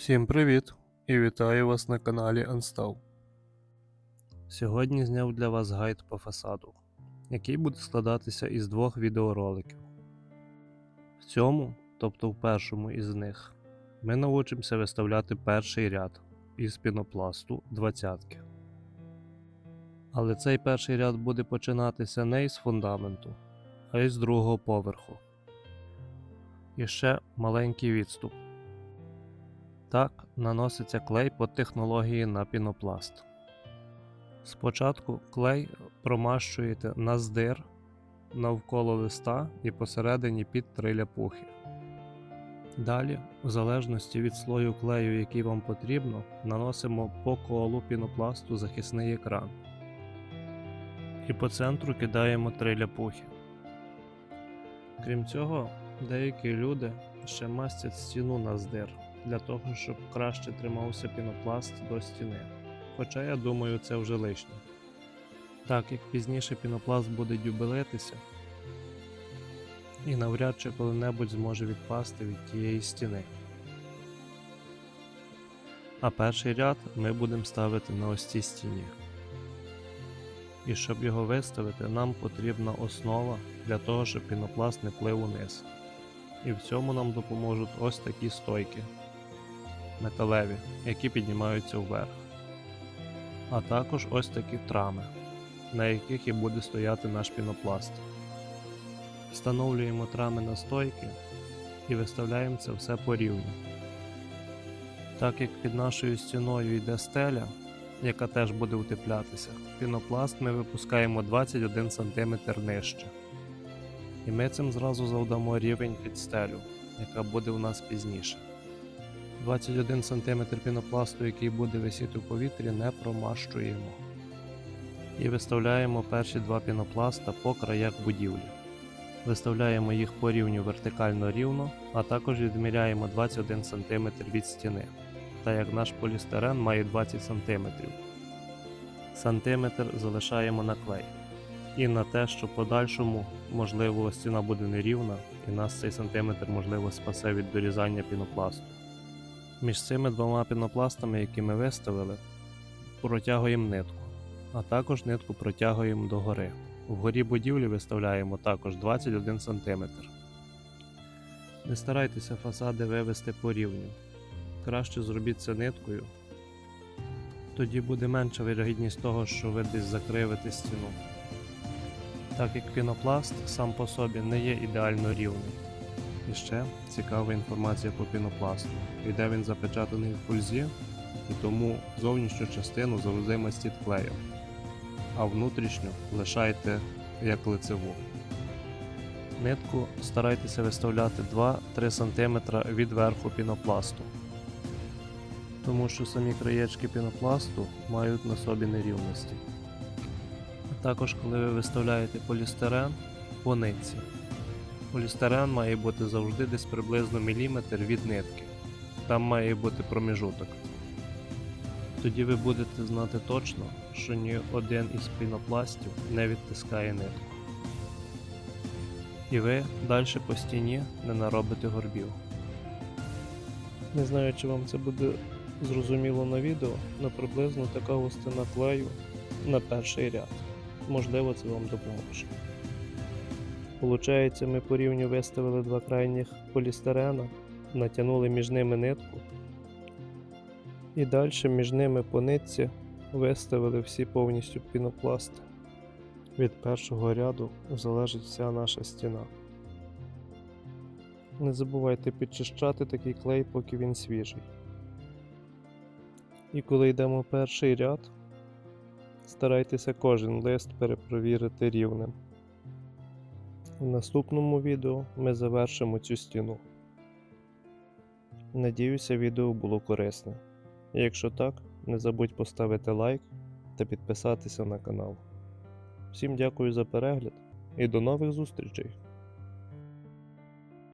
Всім привіт і вітаю вас на каналі Unstall. Сьогодні зняв для вас гайд по фасаду, який буде складатися із двох відеороликів. В цьому, тобто в першому із них, ми навчимося виставляти перший ряд із пінопласту двадцятки. Але цей перший ряд буде починатися не із фундаменту, а із другого поверху. І ще маленький відступ. Так наноситься клей по технології на пінопласт. Спочатку клей промащуєте на здир навколо листа і посередині під три ляпухи. Далі, в залежності від слою клею, який вам потрібно, наносимо по колу пінопласту захисний екран. І по центру кидаємо три ляпухи. Крім цього, деякі люди ще мастять стіну на здир для того, щоб краще тримався пінопласт до стіни. Хоча я думаю, це вже лишнє. Так як пізніше пінопласт буде дюбелитися і навряд чи коли-небудь зможе відпасти від тієї стіни. А перший ряд ми будемо ставити на ось цій стіні. І щоб його виставити, нам потрібна основа для того, щоб пінопласт не плив униз. І в цьому нам допоможуть ось такі стойки металеві, які піднімаються вверх. А також ось такі трами, на яких і буде стояти наш пінопласт. Встановлюємо трами на стойки і виставляємо це все по рівню. Так як під нашою стіною йде стеля, яка теж буде утеплятися, пінопласт ми випускаємо 21 см нижче. І ми цим зразу завдамо рівень під стелю, яка буде у нас пізніше. 21 см пінопласту, який буде висіти у повітрі, не промащуємо. І виставляємо перші два пінопласта по краях будівлі. Виставляємо їх по рівню вертикально рівно, а також відміряємо 21 см від стіни, так як наш полістирен має 20 см. Сантиметр залишаємо на клей. І на те, що в подальшому, можливо, стіна буде нерівна, і нас цей сантиметр можливо спасе від дорізання пінопласту. Між цими двома пінопластами, які ми виставили, протягуємо нитку, а також нитку протягуємо догори. Вгорі будівлі виставляємо також 21 см. Не старайтеся фасади вивести по рівню. Краще зробіть це ниткою. Тоді буде менша вірогідність того, що ви десь закривите стіну. Так як пінопласт сам по собі не є ідеально рівний. І ще цікава інформація по пінопласту. Йде він запечатаний в фользі, і тому зовнішню частину завжди мастіть клеєм, а внутрішню лишайте як лицеву. Нитку старайтеся виставляти 2-3 см від верху пінопласту, тому що самі краєчки пінопласту мають на собі нерівності. Також, коли ви виставляєте полістирен по нитці, Полістирен має бути завжди десь приблизно міліметр від нитки. Там має бути проміжуток. Тоді ви будете знати точно, що ні один із пінопластів не відтискає нитку. І ви далі по стіні не наробите горбів. Не знаю, чи вам це буде зрозуміло на відео, але приблизно така густина клею на перший ряд. Можливо, це вам допоможе. Получається, ми по рівню виставили два крайніх полістирена, натягнули між ними нитку. І далі між ними по нитці виставили всі повністю пінопласти. Від першого ряду залежить вся наша стіна. Не забувайте підчищати такий клей, поки він свіжий. І коли йдемо перший ряд, старайтеся кожен лист перепровірити рівнем. В наступному відео ми завершимо цю стіну. Надіюся, відео було корисне. Якщо так, не забудь поставити лайк та підписатися на канал. Всім дякую за перегляд і до нових зустрічей!